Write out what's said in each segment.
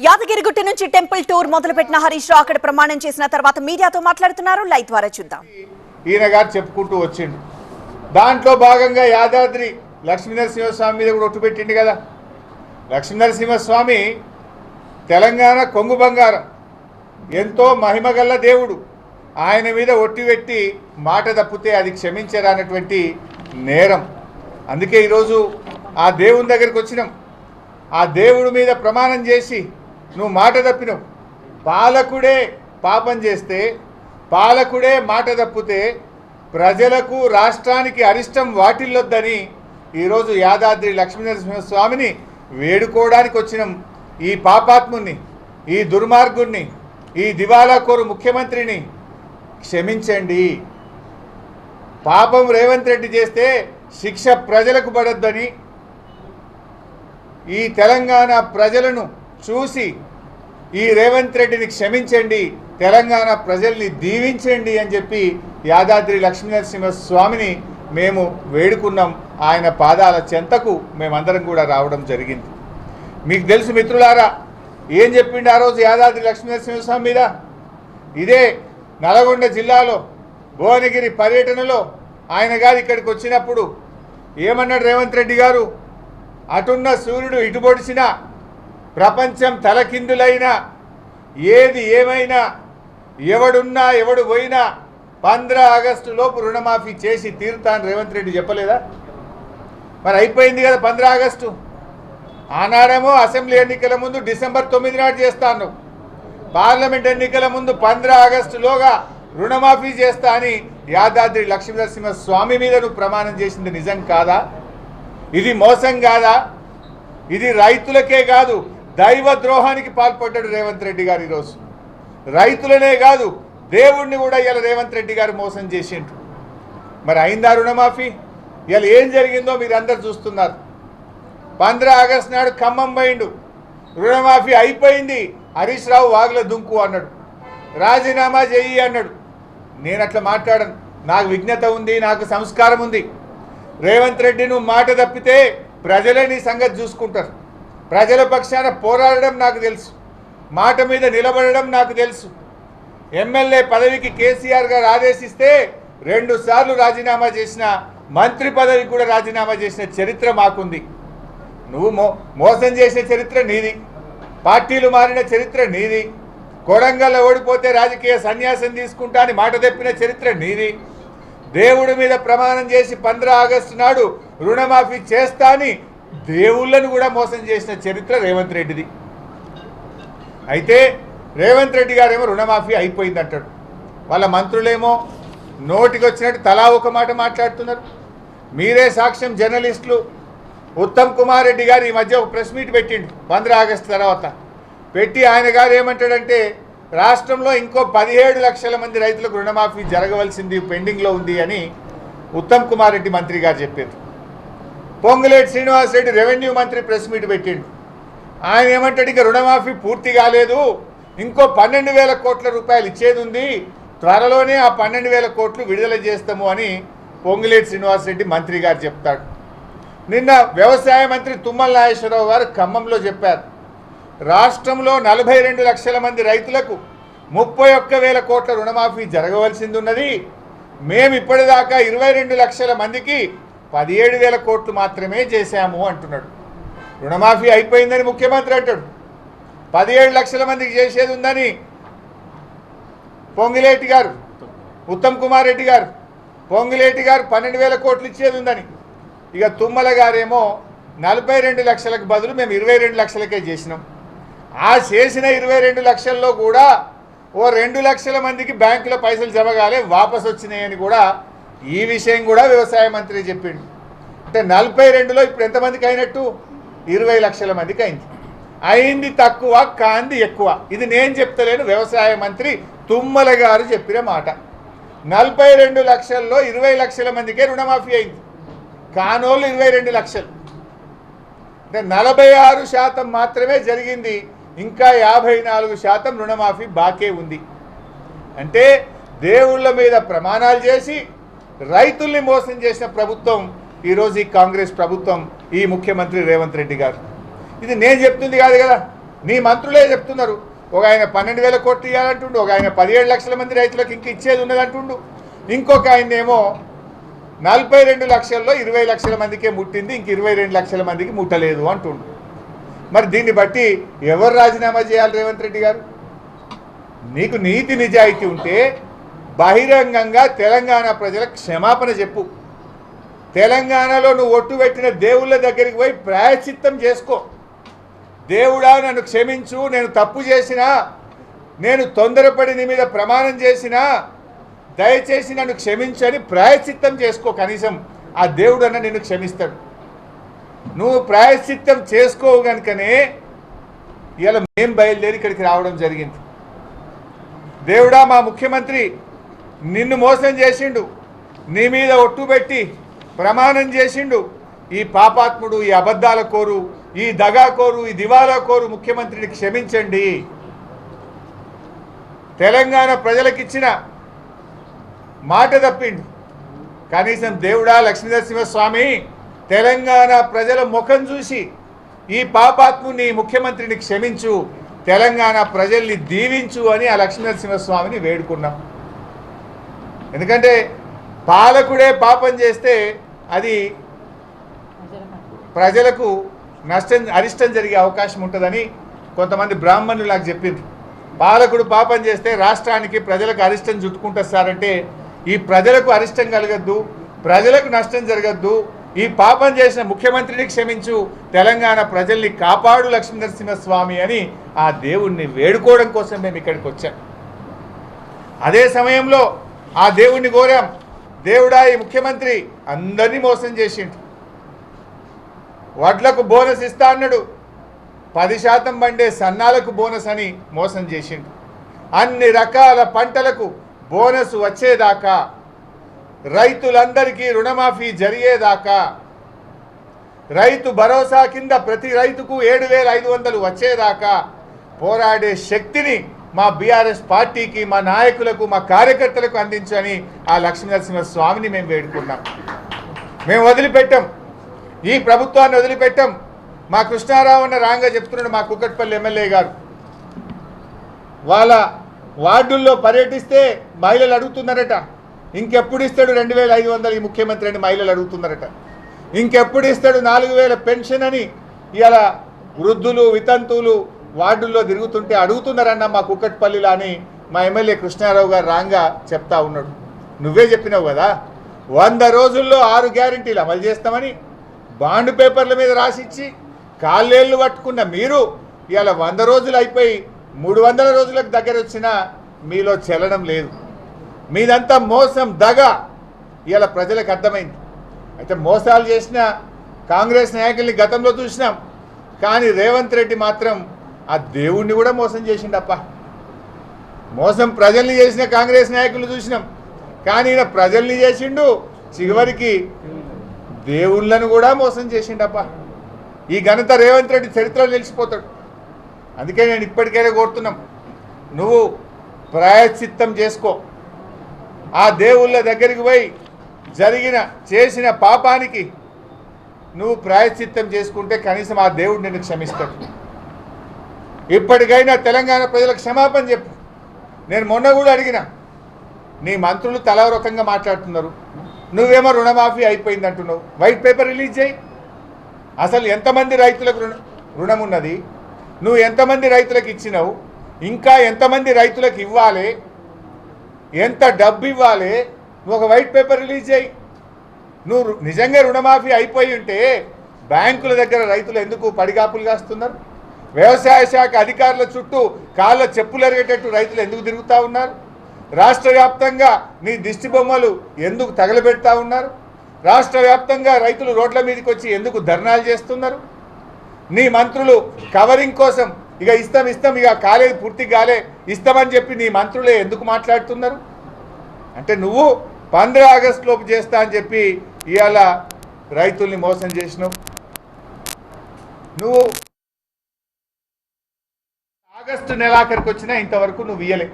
యాదగిరిగుట్ట నుంచి temple tour మొదలుపెట్టిన హరీష్ రావు అక్కడ ప్రమాణం చేసిన తర్వాత మీడియాతో మాట్లాడుతున్నారు. లైవ్ ద్వారా చూద్దాం. ఈయన గారు చెప్పుకుంటూ వచ్చిండు. దాంట్లో భాగంగా యాదాద్రి లక్ష్మీనరసింహస్వామి మీద కూడా ఒట్టు పెట్టిండు కదా. లక్ష్మీనరసింహస్వామి తెలంగాణ కొంగు బంగారం. ఎంతో మహిమగల్ల దేవుడు. ఆయన మీద ఒట్టి పెట్టి మాట తప్పితే అది క్షమించరానటువంటి నేరం. అందుకే ఈరోజు ఆ దేవుని దగ్గరికి వచ్చినాం. ఆ దేవుడి మీద ప్రమాణం చేసి నువ్వు మాట తప్పినవు. పాలకుడే పాపం చేస్తే పాలకుడే మాట తప్పితే ప్రజలకు రాష్ట్రానికి అరిష్టం వాటిల్లొద్దని ఈరోజు యాదాద్రి లక్ష్మీనరసింహ స్వామిని వేడుకోవడానికి వచ్చినాం ఈ పాపాత్ముని ఈ దుర్మార్గుణ్ణి ఈ దివాలాకోరు ముఖ్యమంత్రిని. క్షమించండి. పాపం రేవంత్ రెడ్డి చేస్తే శిక్ష ప్రజలకు పడొద్దని ఈ తెలంగాణ ప్రజలను చూసి ఈ రేవంత్ రెడ్డిని క్షమించండి తెలంగాణ ప్రజల్ని దీవించండి అని చెప్పి యాదాద్రి లక్ష్మీనరసింహ స్వామిని మేము వేడుకున్నాం. ఆయన పాదాల చెంతకు మేమందరం కూడా రావడం జరిగింది. మీకు తెలుసు మిత్రులారా ఏం చెప్పిండు ఆ రోజు యాదాద్రి లక్ష్మీనరసింహస్వామి మీద? ఇదే నల్గొండ జిల్లాలో భువనగిరి పర్యటనలో ఆయన గారు ఇక్కడికి వచ్చినప్పుడు ఏమన్నాడు రేవంత్ రెడ్డి గారు? అటున్న సూర్యుడు ఇటుపొడిచినా ప్రపంచం తలకిందులైనా ఏది ఏమైనా ఎవడున్నా ఎవడు పోయినా పంద్ర ఆగస్టు లోపు రుణమాఫీ చేసి తీరుతాను రేవంత్ రెడ్డి చెప్పలేదా? మరి అయిపోయింది కదా పంద్ర ఆగస్టు. ఆనాడేమో అసెంబ్లీ ఎన్నికల ముందు డిసెంబర్ తొమ్మిది నాడు చేస్తాను. పార్లమెంట్ ఎన్నికల ముందు పంద్ర ఆగస్టులోగా రుణమాఫీ చేస్తా అని యాదాద్రి లక్ష్మీనరసింహ స్వామి మీద నువ్వు ప్రమాణం చేసింది నిజం కాదా? ఇది మోసం కాదా? ఇది రైతులకే కాదు దైవ ద్రోహానికి పాల్పడ్డాడు రేవంత్ రెడ్డి గారు ఈరోజు. రైతులనే కాదు దేవుణ్ణి కూడా ఇలా రేవంత్ రెడ్డి గారు మోసం చేసిండు మరి అయిందా రుణమాఫీ? ఇలా ఏం జరిగిందో మీరు అందరు చూస్తున్నారు. పంద్ర ఆగస్టు నాడు ఖమ్మం పోయిండు. రుణమాఫీ అయిపోయింది. హరీష్ రావు వాగుల దుంకు అన్నాడు. రాజీనామా చెయ్యి అన్నాడు. నేను అట్లా మాట్లాడను. నాకు విజ్ఞత ఉంది నాకు సంస్కారం ఉంది. రేవంత్ రెడ్డి నువ్వు మాట తప్పితే ప్రజలే నీ సంగతి చూసుకుంటారు. ప్రజల పక్షాన పోరాడడం నాకు తెలుసు. మాట మీద నిలబడడం నాకు తెలుసు. ఎమ్మెల్యే పదవికి కేసీఆర్ గారు ఆదేశిస్తే రెండు సార్లు రాజీనామా చేసిన మంత్రి పదవికి కూడా రాజీనామా చేసిన చరిత్ర మాకుంది. నువ్వు మో మోసం చేసిన చరిత్ర నీది. పార్టీలు మారిన చరిత్ర నీది. కొడంగల్లో ఓడిపోతే రాజకీయ సన్యాసం తీసుకుంటా అని మాట తెప్పిన చరిత్ర నీది. దేవుడి మీద ప్రమాణం చేసి పంద్ర ఆగస్టు నాడు రుణమాఫీ చేస్తా అని దేవుళ్ళను కూడా మోసం చేసిన చరిత్ర రేవంత్ రెడ్డిది. అయితే రేవంత్ రెడ్డి గారేమో రుణమాఫీ అయిపోయింది అంటాడు వాళ్ళ మంత్రులేమో నోటికి వచ్చినట్టు తలా ఒక మాట మాట్లాడుతున్నారు. మీరే సాక్ష్యం జర్నలిస్టులు. ఉత్తమ్ కుమార్ రెడ్డి గారు ఈ మధ్య ఒక ప్రెస్ మీట్ పెట్టిండు పంద్ర ఆగస్టు తర్వాత. పెట్టి ఆయన గారు ఏమంటాడంటే రాష్ట్రంలో ఇంకో పదిహేడు లక్షల మంది రైతులకు రుణమాఫీ జరగవలసింది పెండింగ్లో ఉంది అని ఉత్తమ్ కుమార్ రెడ్డి మంత్రి గారు చెప్పారు. పొంగులేటి శ్రీనివాసరెడ్డి రెవెన్యూ మంత్రి ప్రెస్ మీట్ పెట్టిండు. ఆయన ఏమంటాడు ఇక రుణమాఫీ పూర్తి కాలేదు. ఇంకో పన్నెండు వేల కోట్ల రూపాయలు ఇచ్చేది ఉంది. త్వరలోనే ఆ పన్నెండు వేల కోట్లు విడుదల చేస్తాము అని పొంగులేటి శ్రీనివాసరెడ్డి మంత్రి గారు చెప్తాడు నిన్న వ్యవసాయ మంత్రి తుమ్మల నాగేశ్వరరావు గారు ఖమ్మంలో చెప్పారు. రాష్ట్రంలో నలభై రెండు లక్షల మంది రైతులకు ముప్పై ఒక్క వేల కోట్ల రుణమాఫీ జరగవలసింది ఉన్నది. మేము ఇప్పటిదాకా ఇరవై రెండు లక్షల మందికి పదిహేడు వేల కోట్లు మాత్రమే చేశాము అంటున్నాడు. రుణమాఫీ అయిపోయిందని ముఖ్యమంత్రి అంటాడు. పదిహేడు లక్షల మందికి చేసేది ఉందని పొంగిలేటి గారు ఉత్తమ్ కుమార్ రెడ్డి గారు పొంగిలేటి గారు పన్నెండు వేల కోట్లు ఇచ్చేది ఉందని. ఇక తుమ్మల గారేమో నలభై రెండు లక్షలకు బదులు మేము ఇరవై రెండు లక్షలకే చేసినాం. ఆ చేసిన ఇరవై రెండు లక్షల్లో కూడా ఓ రెండు లక్షల మందికి బ్యాంకులో పైసలు జమ వాపసు వచ్చినాయని కూడా ఈ విషయం కూడా వ్యవసాయ మంత్రి చెప్పిండు. అంటే నలభై రెండులో ఇప్పుడు ఎంతమందికి అయినట్టు? ఇరవై లక్షల మందికి అయింది. అయింది తక్కువ కాంది ఎక్కువ. ఇది నేను చెప్తలేను వ్యవసాయ మంత్రి తుమ్మల గారు చెప్పిన మాట. నలభై రెండు లక్షల్లో ఇరవై లక్షల మందికే రుణమాఫీ అయింది. కానోళ్ళు ఇరవై రెండు లక్షలు. అంటే నలభై ఆరు శాతం మాత్రమే జరిగింది. ఇంకా యాభై నాలుగు శాతం రుణమాఫీ బాకే ఉంది. అంటే దేవుళ్ళ మీద ప్రమాణాలు చేసి రైతుల్ని మోసం చేసిన ప్రభుత్వం ఈరోజు ఈ కాంగ్రెస్ ప్రభుత్వం ఈ ముఖ్యమంత్రి రేవంత్ రెడ్డి గారు. ఇది నేను చెప్తుంది కాదు కదా. నీ మంత్రులే చెప్తున్నారు. ఒక ఆయన పన్నెండు వేల కోట్లు ఇవ్వాలంటుండు ఒక ఆయన పదిహేడు లక్షల మంది రైతులకు ఇంక ఇచ్చేది ఉన్నదంటుండు. ఇంకొక ఆయన ఏమో నలభై రెండు లక్షల్లో ఇరవై లక్షల మందికే ముట్టింది ఇంక ఇరవై రెండు లక్షల మందికి ముట్టలేదు అంటుండు. మరి దీన్ని బట్టి ఎవరు రాజీనామా చేయాలి రేవంత్ రెడ్డి గారు? నీకు నీతి నిజాయితీ ఉంటే బహిరంగంగా తెలంగాణ ప్రజలకు క్షమాపణ చెప్పు. తెలంగాణలో నువ్వు ఒట్టు పెట్టిన దేవుళ్ళ దగ్గరికి పోయి ప్రాయశ్చిత్తం చేసుకో. దేవుడా నన్ను క్షమించు నేను తప్పు చేసినా నేను తొందరపడి నీ మీద ప్రమాణం చేసినా దయచేసి నన్ను క్షమించని ప్రాయశ్చిత్తం చేసుకో కనీసం. ఆ దేవుడు అన్న నిన్ను క్షమిస్తాడు. నువ్వు ప్రాయశ్చిత్తం చేసుకోవు కనుకనే ఇలా మేం బయలుదేరి ఇక్కడికి రావడం జరిగింది. దేవుడా మా ముఖ్యమంత్రి నిన్ను మోసం చేసిండు. నీ మీద ఒట్టు పెట్టి ప్రమాణం చేసిండు. ఈ పాపాత్ముడు ఈ అబద్ధాల కోరు ఈ దగా కోరు ఈ దివాలా కోరు ముఖ్యమంత్రిని క్షమించండి. తెలంగాణ ప్రజలకిచ్చిన మాట తప్పిండు. కనీసం దేవుడా లక్ష్మీనరసింహస్వామి తెలంగాణ ప్రజల ముఖం చూసి ఈ పాపాత్ముని ముఖ్యమంత్రిని క్షమించు తెలంగాణ ప్రజల్ని దీవించు అని ఆ లక్ష్మీనరసింహస్వామిని వేడుకున్నాం. ఎందుకంటే పాలకుడే పాపం చేస్తే అది ప్రజలకు నష్టం అరిష్టం జరిగే అవకాశం ఉంటుందని కొంతమంది బ్రాహ్మణులు నాకు చెప్పింది పాలకుడు పాపం చేస్తే రాష్ట్రానికి ప్రజలకు అరిష్టం చుట్టుకుంటారు సార్ అంటే ఈ ప్రజలకు అరిష్టం కలగద్దు ప్రజలకు నష్టం జరగద్దు ఈ పాపం చేసిన ముఖ్యమంత్రిని క్షమించు తెలంగాణ ప్రజల్ని కాపాడు లక్ష్మీనరసింహస్వామి అని ఆ దేవుణ్ణి వేడుకోవడం కోసం మేము ఇక్కడికి వచ్చాం. అదే సమయంలో ఆ దేవుణ్ణి కోరాం. దేవుడా ఈ ముఖ్యమంత్రి అందరినీ మోసం చేసిండు. వడ్లకు బోనస్ ఇస్తా అన్నాడు. పది శాతం పండే సన్నాలకు బోనస్ అని మోసం చేసిండు. అన్ని రకాల పంటలకు బోనస్ వచ్చేదాకా రైతులందరికీ రుణమాఫీ జరిగేదాకా రైతు భరోసా కింద ప్రతి రైతుకు ఏడు వేల ఐదు వందలు వచ్చేదాకా పోరాడే శక్తిని మా బీఆర్ఎస్ పార్టీకి మా నాయకులకు మా కార్యకర్తలకు అందించని ఆ లక్ష్మీనరసింహ స్వామిని మేము వేడుకున్నాం మేము వదిలిపెట్టాం. ఈ ప్రభుత్వాన్ని వదిలిపెట్టాం. మా కృష్ణారావు అన్న రాంగా చెప్తున్నాడు మా కుక్కట్పల్లి ఎమ్మెల్యే గారు. వాళ్ళ వార్డుల్లో పర్యటిస్తే మహిళలు అడుగుతున్నారట. ఇంకెప్పుడు ఇస్తాడు రెండు వేల ఐదు వందలు ఈ ముఖ్యమంత్రి అని మహిళలు అడుగుతున్నారట. ఇంకెప్పుడు ఇస్తాడు నాలుగు వేల పెన్షన్ అని. ఇలా వృద్ధులు వితంతువులు వార్డుల్లో తిరుగుతుంటే అడుగుతున్నారన్న మా కుక్కట్పల్లిలో అని మా ఎమ్మెల్యే కృష్ణారావు గారు రాంగా చెప్తా ఉన్నాడు. నువ్వే చెప్పినావు కదా వంద రోజుల్లో ఆరు గ్యారంటీలు అమలు చేస్తామని బాండ్ పేపర్ల మీద రాసిచ్చి కాళ్ళేళ్ళు పట్టుకున్న మీరు ఇవాళ వంద రోజులు అయిపోయి మూడు వందల రోజులకు దగ్గర వచ్చినా మీలో చలనం లేదు. మీదంతా మోసం దగ ఇవాళ ప్రజలకు అర్థమైంది. అయితే మోసాలు చేసిన కాంగ్రెస్ నాయకుల్ని గతంలో చూసినాం కానీ రేవంత్ రెడ్డి మాత్రం ఆ దేవుణ్ణి కూడా మోసం చేసిండప్ప. మోసం ప్రజల్ని చేసిన కాంగ్రెస్ నాయకులు చూసినాం. కానీ ఈయన ప్రజల్ని చేసిండు చివరికి దేవుళ్ళను కూడా మోసం చేసిండప్ప. ఈ ఘనత రేవంత్ రెడ్డి చరిత్రలో నిలిచిపోతాడు. అందుకే నేను ఇప్పటికైనా కోరుతున్నాం నువ్వు ప్రాయశ్చిత్తం చేసుకో. ఆ దేవుళ్ళ దగ్గరికి పోయి జరిగిన చేసిన పాపానికి నువ్వు ప్రాయశ్చిత్తం చేసుకుంటే కనీసం ఆ దేవుడు నిన్ను క్షమిస్తాడు. ఇప్పటికైనా తెలంగాణ ప్రజలకు క్షమాపణ చెప్పు. నేను మొన్న కూడా అడిగిన నీ మంత్రులు తలా రకంగా మాట్లాడుతున్నారు. నువ్వేమో రుణమాఫీ అయిపోయింది అంటున్నావు వైట్ పేపర్ రిలీజ్ చేయి. అసలు ఎంతమంది రైతులకు రుణ రుణం ఉన్నది నువ్వు ఎంతమంది రైతులకు ఇచ్చినావు? ఇంకా ఎంతమంది రైతులకు ఇవ్వాలి? ఎంత డబ్బు ఇవ్వాలి? నువ్వు ఒక వైట్ పేపర్ రిలీజ్ చేయి. నువ్వు నిజంగా రుణమాఫీ అయిపోయి ఉంటే బ్యాంకుల దగ్గర రైతులు ఎందుకు పడిగాపులు కాస్తున్నారు? వ్యవసాయ శాఖ అధికారుల చుట్టూ కాళ్ళ చెప్పులు ఎరిగేటట్టు రైతులు ఎందుకు తిరుగుతూ ఉన్నారు? రాష్ట్ర వ్యాప్తంగా నీ దిష్టి బొమ్మలు ఎందుకు తగలబెడతా ఉన్నారు? రాష్ట్ర వ్యాప్తంగా రైతులు రోడ్ల మీదకి వచ్చి ఎందుకు ధర్నాలు చేస్తున్నారు? నీ మంత్రులు కవరింగ్ కోసం ఇక ఇస్తాం ఇస్తాం ఇక కాలేదు పూర్తి కాలే ఇస్తామని చెప్పి నీ మంత్రులే ఎందుకు మాట్లాడుతున్నారు? అంటే నువ్వు పంద్ర ఆగస్టులోపు చేస్తా అని చెప్పి ఇవాళ రైతుల్ని మోసం చేసినావు. నువ్వు ఆగస్టు నెలాఖరికి వచ్చినా ఇంతవరకు నువ్వు ఇయ్యలే.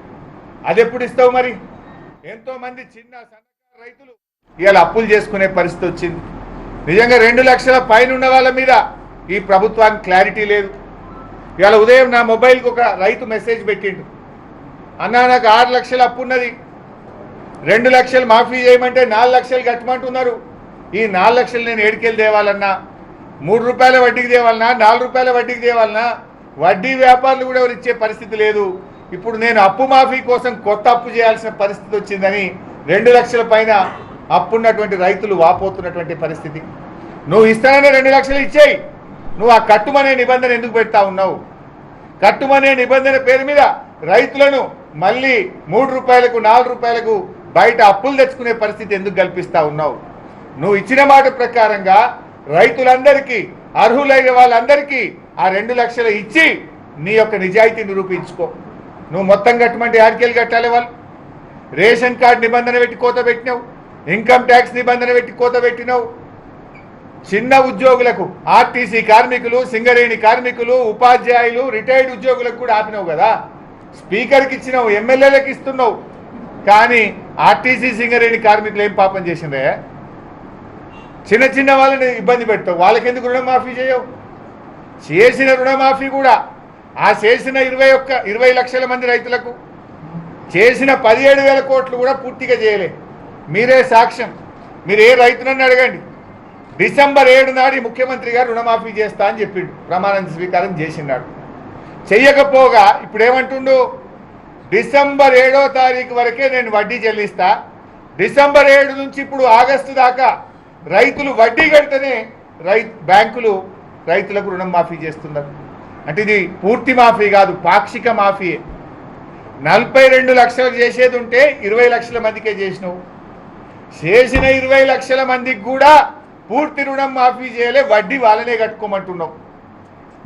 అది ఎప్పుడు ఇస్తావు మరి? ఎంతో మంది చిన్న సన్నకారు రైతులు ఇవాళ అప్పులు చేసుకునే పరిస్థితి వచ్చింది. నిజంగా రెండు లక్షల పైన ఉన్న వాళ్ళ మీద ఈ ప్రభుత్వానికి క్లారిటీ లేదు. ఇవాళ ఉదయం నా మొబైల్కి ఒక రైతు మెసేజ్ పెట్టిండు. అన్నా నాకు ఆరు లక్షలు అప్పు ఉన్నది. రెండు లక్షలు మాఫీ చేయమంటే నాలుగు లక్షలు కట్టమంటున్నారు. ఈ నాలుగు లక్షలు నేను ఏడికెళ్ళి తేవాలన్నా? మూడు రూపాయల వడ్డీకి తేవాలన్నా? నాలుగు రూపాయల వడ్డీకి తేవాలన్నా? వడ్డీ వ్యాపారులు కూడా ఎవరు ఇచ్చే పరిస్థితి లేదు. ఇప్పుడు నేను అప్పు మాఫీ కోసం కొత్త అప్పు చేయాల్సిన పరిస్థితి వచ్చిందని రెండు లక్షల పైన అప్పున్నటువంటి రైతులు వాపోతున్నటువంటి పరిస్థితి. నువ్వు ఇస్తానని రెండు లక్షలు ఇచ్చేయి. నువ్వు ఆ కట్టుమనే నిబంధన ఎందుకు పెడతా ఉన్నావు? కట్టుమనే నిబంధన పేరు మీద రైతులను మళ్ళీ మూడు రూపాయలకు నాలుగు రూపాయలకు బయట అప్పులు తెచ్చుకునే పరిస్థితి ఎందుకు కల్పిస్తా ఉన్నావు? నువ్వు ఇచ్చిన మాట ప్రకారంగా రైతులందరికీ అర్హులైన వాళ్ళందరికీ ఆ రెండు లక్షలు ఇచ్చి నీ యొక్క నిజాయితీ నిరూపించుకో. నువ్వు మొత్తం కట్టమంటే యాడికెళ్ళి కట్టాలి వాళ్ళు? రేషన్ కార్డు నిబంధన పెట్టి కోత పెట్టినావు? ఇన్కమ్ ట్యాక్స్ నిబంధన పెట్టి కోత పెట్టినావు? చిన్న ఉద్యోగులకు ఆర్టీసీ కార్మికులు సింగరేణి కార్మికులు ఉపాధ్యాయులు రిటైర్డ్ ఉద్యోగులకు కూడా ఆపినావు కదా? స్పీకర్కి ఇచ్చినావు ఎమ్మెల్యేలకు ఇస్తున్నావు. కానీ ఆర్టీసీ సింగరేణి కార్మికులు ఏం పాపం చేసిందే చిన్న చిన్న వాళ్ళని ఇబ్బంది పెడతావు. వాళ్ళకెందుకు రుణమాఫీ చేయవు? చేసిన రుణమాఫీ కూడా ఆ చేసిన ఇరవై ఒక్క ఇరవై లక్షల మంది రైతులకు చేసిన పదిహేడు వేల కోట్లు కూడా పూర్తిగా చేయలే. మీరే సాక్ష్యం. మీరు ఏ రైతునని అడగండి. డిసెంబర్ ఏడు నాడు ముఖ్యమంత్రి గారు రుణమాఫీ చేస్తా అని చెప్పిండు. ప్రమాణ స్వీకారం చేసినాడు చెయ్యకపోగా ఇప్పుడు ఏమంటుండు డిసెంబర్ ఏడో తారీఖు వరకే నేను వడ్డీ చెల్లిస్తా. డిసెంబర్ ఏడు నుంచి ఇప్పుడు ఆగస్టు దాకా రైతులు వడ్డీ కడితేనే రై బ్యాంకులు రైతులకు రుణం మాఫీ చేస్తున్నారు. అంటే ఇది పూర్తి మాఫీ కాదు పాక్షిక మాఫీ నలభై రెండు లక్షలు చేసేది ఉంటే ఇరవై లక్షల మందికే చేసినావు. చేసిన ఇరవై లక్షల మందికి కూడా పూర్తి రుణం మాఫీ చేయలే వడ్డీ వాళ్ళనే కట్టుకోమంటున్నావు.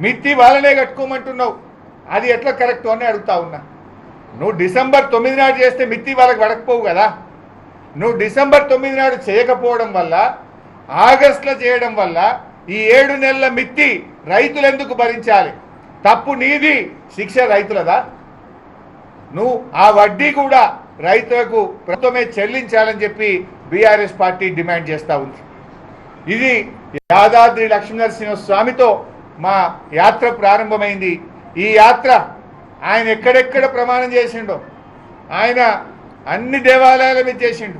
మిత్తి వాళ్ళనే కట్టుకోమంటున్నావు. అది ఎట్లా కరెక్ట్ అని అడుగుతా ఉన్నా. నువ్వు డిసెంబర్ తొమ్మిది నాడు చేస్తే మిత్తి వాళ్ళకి పడకపోవు కదా. నువ్వు డిసెంబర్ తొమ్మిది నాడు చేయకపోవడం వల్ల ఆగస్టులో చేయడం వల్ల ఈ ఏడు నెలల మిత్తి రైతులు ఎందుకు భరించాలి? తప్పు నీది శిక్ష రైతులదా? నువ్వు ఆ వడ్డీ కూడా రైతులకు ప్రభుత్వమే చెల్లించాలని చెప్పి బీఆర్ఎస్ పార్టీ డిమాండ్ చేస్తూ ఉంది. ఇది యాదాద్రి లక్ష్మీనరసింహ స్వామితో మా యాత్ర ప్రారంభమైంది. ఈ యాత్ర ఆయన ఎక్కడెక్కడ ప్రమాణం చేసిండో ఆయన అన్ని దేవాలయాల మీద చేసిండు.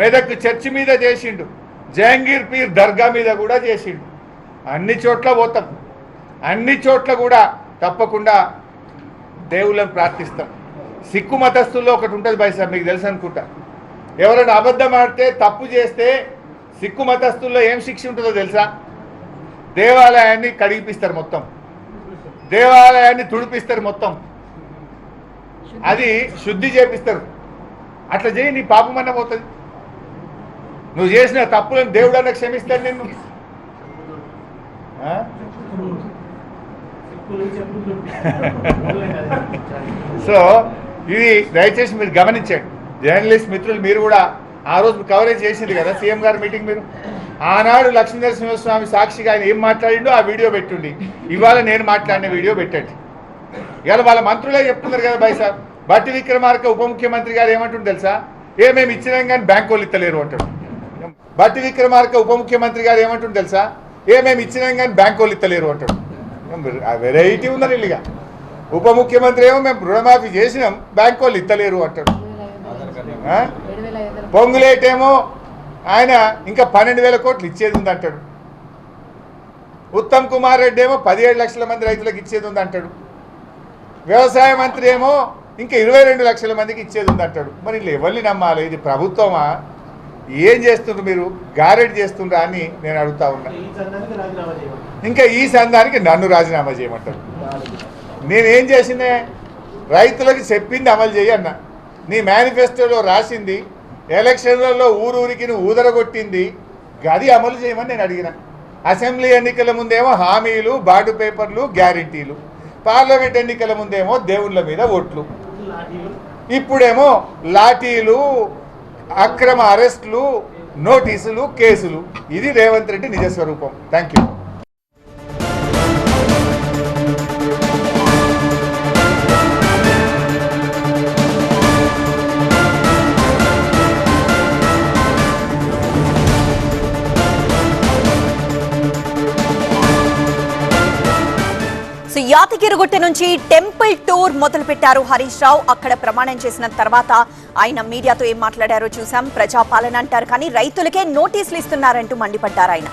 మెదక్ చర్చి మీద చేసిండు. జహంగీర్ పీర్ దర్గా మీద కూడా చేసిండు. అన్ని చోట్ల పోతాం. అన్ని చోట్ల కూడా తప్పకుండా దేవుళ్ళని ప్రార్థిస్తాం. సిక్కు మతస్థుల్లో ఒకటి ఉంటుంది భాయ్ సార్ మీకు తెలుసు అనుకుంటా. ఎవరైనా అబద్ధం ఆడితే తప్పు చేస్తే సిక్కు మతస్థుల్లో ఏం శిక్ష ఉంటుందో తెలుసా? దేవాలయాన్ని కడిగిపిస్తారు మొత్తం. దేవాలయాన్ని తుడిపిస్తారు మొత్తం. అది శుద్ధి చేపిస్తారు. అట్లా చేయి నీ పాపమన్న పోతుంది. నువ్వు చేసిన తప్పులను దేవుడు అన్న క్షమిస్తాడు నిన్ను. సో ఇది దయచేసి మీరు గమనించండి. జర్నలిస్ట్ మిత్రులు మీరు కూడా ఆ రోజు కవరేజ్ చేసింది కదా సీఎం గారు మీటింగ్ మీరు? ఆనాడు లక్ష్మీనరసింహస్వామి సాక్షిగా ఆయన ఏం మాట్లాడిండో ఆ వీడియో పెట్టుండి. ఇవాళ నేను మాట్లాడిన వీడియో పెట్టండి. ఇవాళ వాళ్ళ మంత్రులే చెప్తున్నారు కదా బై సార్ బట్టి విక్రమార్క ఉప ముఖ్యమంత్రి గారు ఏమంటుంది తెలుసా? ఏ మేము ఇచ్చినాం కానీ బ్యాంకు వాళ్ళు ఇస్తలేరు అంటాడు. బట్టి విక్రమార్క ఉప ముఖ్యమంత్రి గారు ఏమంటుంది తెలుసా? ఏ మేము ఇచ్చినాం కానీ బ్యాంక్ వాళ్ళు ఇస్తలేరు అంటాడు. వెరైటీ ఉన్నారు ఇల్లుగా. ఉప ముఖ్యమంత్రి ఏమో మేము రుణమాఫీ చేసినాం బ్యాంక్ వాళ్ళు ఇస్తలేరు అంటాడు? పొంగులేటేమో ఆయన ఇంకా పన్నెండు వేల కోట్లు ఇచ్చేది ఉంది అంటాడు. ఉత్తమ్ కుమార్ రెడ్డి ఏమో పదిహేడు లక్షల మంది రైతులకు ఇచ్చేది ఉంది అంటాడు. వ్యవసాయ మంత్రి ఏమో ఇంకా ఇరవై రెండు లక్షల మందికి ఇచ్చేది ఉంది అంటాడు. మరి వీళ్ళు ఎవరిని నమ్మాలి? ఇది ప్రభుత్వమా? ఏం చేస్తుండ్రు మీరు? గారెడ్ చేస్తుండ్రా అని నేను అడుగుతా ఉన్నా. ఇంకా ఈ సంఘానికి నన్ను రాజీనామా చేయమంటారు. నేనేం చేసిందే? రైతులకు చెప్పింది అమలు చేయి అన్న. నీ మేనిఫెస్టోలో రాసింది ఎలక్షన్లలో ఊరూరికి ఊదరగొట్టింది గది అమలు చేయమని నేను అడిగిన. అసెంబ్లీ ఎన్నికల ముందేమో హామీలు బాండ్ పేపర్లు గ్యారంటీలు. పార్లమెంట్ ఎన్నికల ముందేమో దేవుళ్ళ మీద ఓట్లు. ఇప్పుడేమో లాఠీలు అక్రమ అరెస్టులు నోటీసులు కేసులు. ఇది రేవంత్ రెడ్డి నిజస్వరూపం. థ్యాంక్ యూ యాదగిరిగుట్ట నుంచి టెంపుల్ టూర్ మొదలుపెట్టారు హరీష్ రావు. అక్కడ ప్రమాణం చేసిన తర్వాత ఆయన మీడియాతో ఏం మాట్లాడారో చూసాం ప్రజాపాలన అంటారు కానీ రైతులకే నోటీసులు ఇస్తున్నారంటూ మండిపడ్డారు ఆయన.